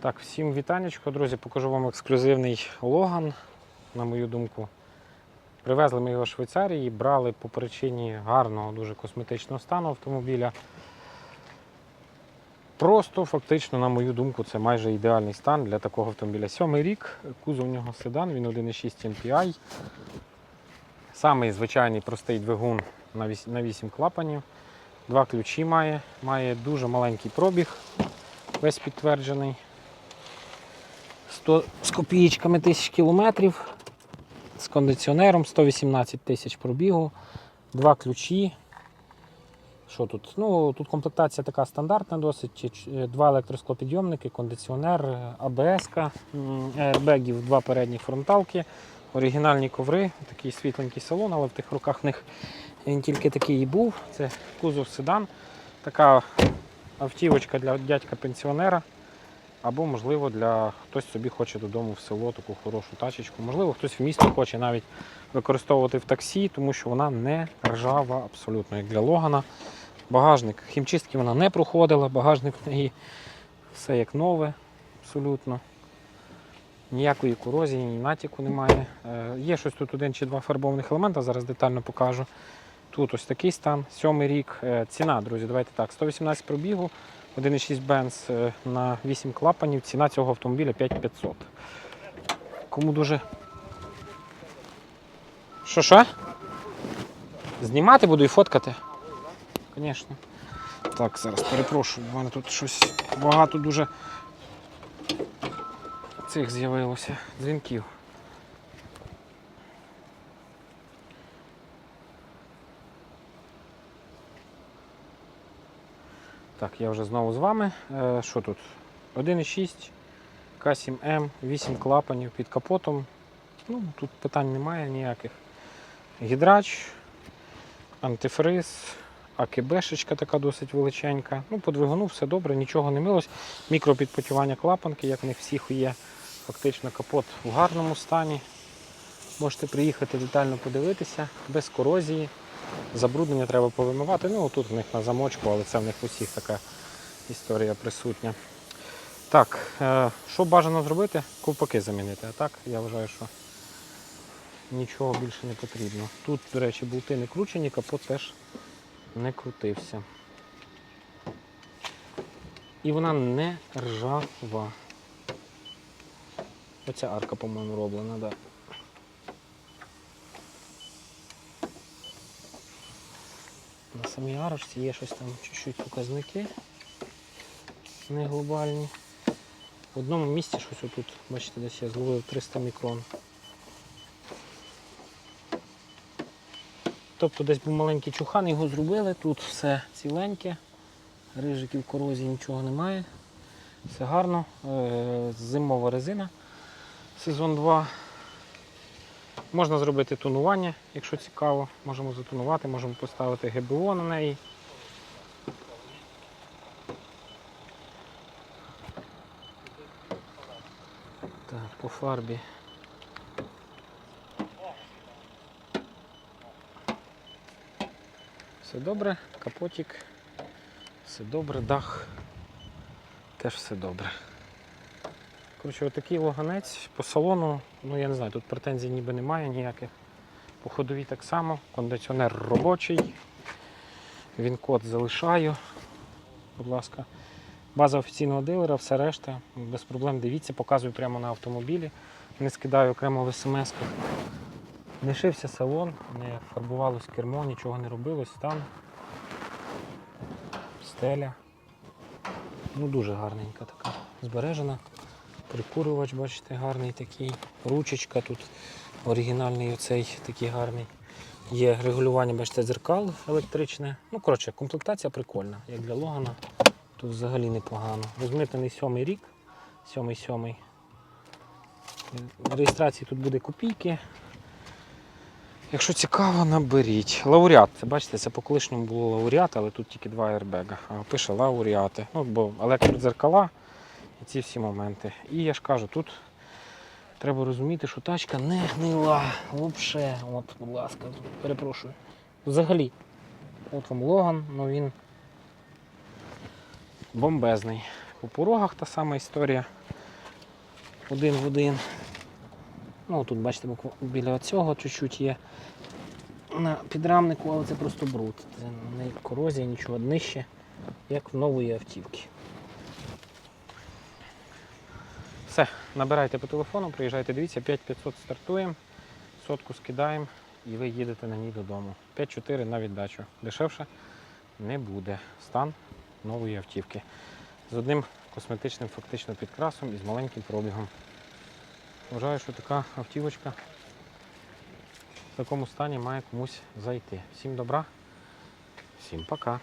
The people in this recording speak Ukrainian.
Так, всім вітанечко, друзі. Покажу вам ексклюзивний Логан, на мою думку. Привезли ми його з Швейцарії, брали по причині гарного, дуже косметичного стану автомобіля. Просто фактично, на мою думку, це майже ідеальний стан для такого автомобіля. Сьомий рік, кузов у нього седан, він 1,6 MPI. Самий звичайний простий двигун на 8, на 8 клапанів. Два ключі має, має дуже маленький пробіг, весь підтверджений. 100 з копієчками тисяч кілометрів. З кондиціонером 118 тисяч пробігу, два ключі. Що тут? Ну, тут комплектація така стандартна, досить. Чи- Два електросклопідйомники, кондиціонер, АБС, аербегів, два передні фронталки, оригінальні коври, такий світленький салон, але в тих руках в них він тільки такий і був. Це кузов седан. Така автівочка для дядька-пенсіонера. Або, можливо, для хтось собі хоче додому в село таку хорошу тачечку. Можливо, хтось в місто хоче навіть використовувати в таксі, тому що вона не ржава абсолютно, як для Логана. Багажник, хімчистки вона не проходила, багажник в неї все як нове, абсолютно. Ніякої корозії, ні натяку немає. Е, є щось тут один чи два фарбованих елемента, зараз детально покажу. Тут ось такий стан, сьомий рік. Е, ціна, друзі, давайте так, 118 пробігу, 1,6 бенз е, на 8 клапанів. Ціна цього автомобіля 5500. Кому дуже. Що що? Знімати буду і фоткати? Звісно. Так, зараз перепрошую, в мене тут щось багато дуже цих з'явилося дзвінків. Так, я вже знову з вами. Е, Що тут? 1,6 К7М, 8 клапанів під капотом. Ну, тут питань немає ніяких. Гідрач, антифриз, АКБшечка така досить величенька. Ну, по двигуну все добре, нічого не милось. Мікропідпотівання клапанки, як в них всіх є. Фактично капот в гарному стані. Можете приїхати детально подивитися, без корозії. Забруднення треба повимивати. Ну, тут в них на замочку, але це в них усіх така історія присутня. Так, е, що бажано зробити? Ковпаки замінити. А так, я вважаю, що нічого більше не потрібно. Тут, до речі, болти не кручені, капот теж не крутився. І вона не ржава. Оця арка, по-моєму, роблена, так. На самій арочці є щось там чуть-чуть показники не глобальні. В одному місці щось отут, бачите, десь я зловив 300 мікрон. Тобто десь був маленький чухан, його зробили, тут все ціленьке, рижиків корозії нічого немає. Все гарно. Е, Зимова резина сезон 2. Можна зробити тонування, якщо цікаво. Можемо затонувати, можемо поставити ГБО на неї. Так, по фарбі. Все добре, капотик, все добре, дах, теж все добре. Коротше, отакий логанець по салону, ну я не знаю, тут претензій ніби немає ніяких. По ходовій так само, кондиціонер робочий. Він код залишаю. Будь ласка. База офіційного дилера, все решта. Без проблем дивіться, показую прямо на автомобілі. Не скидаю окремо в смс-ках. Не шився салон, не фарбувалось кермо, нічого не робилось, стан. Стеля. Ну дуже гарненька така. Збережена. Прикурювач, бачите, гарний такий. Ручечка тут оригінальний оцей такий гарний. Є регулювання, бачите, дзеркал електричне. Ну, коротше, комплектація прикольна, як для Логана. Тут взагалі непогано. Розмитнений сьомий рік. Сьомий сьомий. В Реєстрації тут буде копійки. Якщо цікаво, наберіть. Лауреат. Це бачите, це по колишньому було лауреат, але тут тільки два аербега. Пише лауреати. Ну, бо електродзеркала ці всі моменти. І я ж кажу, тут треба розуміти, що тачка не гнила. Взагалі, от, будь ласка, перепрошую. Взагалі. От вам Логан, ну він бомбезний. По порогах та сама історія. один в один. Ну, тут, бачите, біля цього чуть-чуть є на підрамнику, але це просто бруд. Це не корозія, нічого днище, як в нової автівки. Все, набирайте по телефону, приїжджайте, дивіться, 5500 стартуємо, сотку скидаємо і ви їдете на ній додому. 5-4 на віддачу. Дешевше не буде. Стан нової автівки. З одним косметичним фактично підкрасом і з маленьким пробігом. Вважаю, що така автівочка в такому стані має комусь зайти. Всім добра, всім пока.